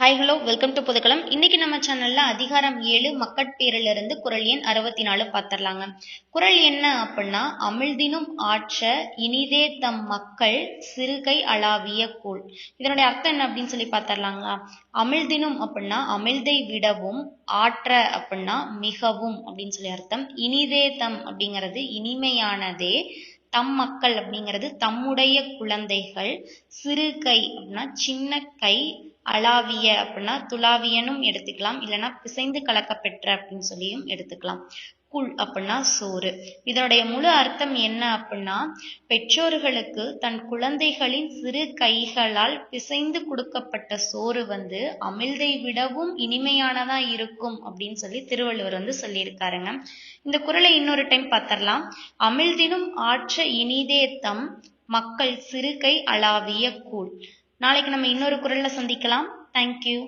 Hi hello welcome to Puthukkalam இன்னைக்கு நம்ம சேனல்ல அதிகாரம் ஏழு மக்கட்பேரில் இருந்து குரல் எண் அறுபத்தி நாலு பார்த்துடலாங்க குரல் என்ன அப்படின்னா அமிழ்தினும் ஆற்ற இனிதே தம் மக்கள் சிறுகை அளாவிய கூழ். இதனுடைய அர்த்தம் என்ன அப்படின்னு சொல்லி பார்த்துடலாங்க அமிழ்தினும் அப்படின்னா அமிழ்தை விடவும் ஆற்ற அப்படின்னா மிகவும் அப்படின்னு சொல்லி அர்த்தம். இனிதே தம் அப்படிங்கிறது இனிமையானதே தம் மக்கள் அப்படிங்கிறது தம்முடைய குழந்தைகள் சிறு கை அப்படின்னா சின்ன கை அளாவிய அப்படின்னா துளாவியனும் எடுத்துக்கலாம். இல்லைன்னா பிசைந்து கலக்கப்பெற்ற அப்படின்னு சொல்லியும் எடுத்துக்கலாம். குள் அப்படின்னா சோறு. இதனுடைய முழு அர்த்தம் என்ன அப்படின்னா பெற்றோர்களுக்கு தன் குழந்தைகளின் சிறு கைகளால் பிசைந்து கொடுக்கப்பட்ட சோறு வந்து அமிழ்தை விடவும் இனிமையானதா இருக்கும் அப்படின்னு சொல்லி திருவள்ளுவர் வந்து சொல்லியிருக்காருங்க. இந்த குரலை இன்னொரு டைம் பார்த்தரலாம் அமிழ்தினும் ஆற்ற இனிதே தம் மக்கள் சிறுகை அளாவிய கூழ். நாளைக்கு நம்ம இன்னொரு குரல்ல சந்திக்கலாம். தேங்க்யூ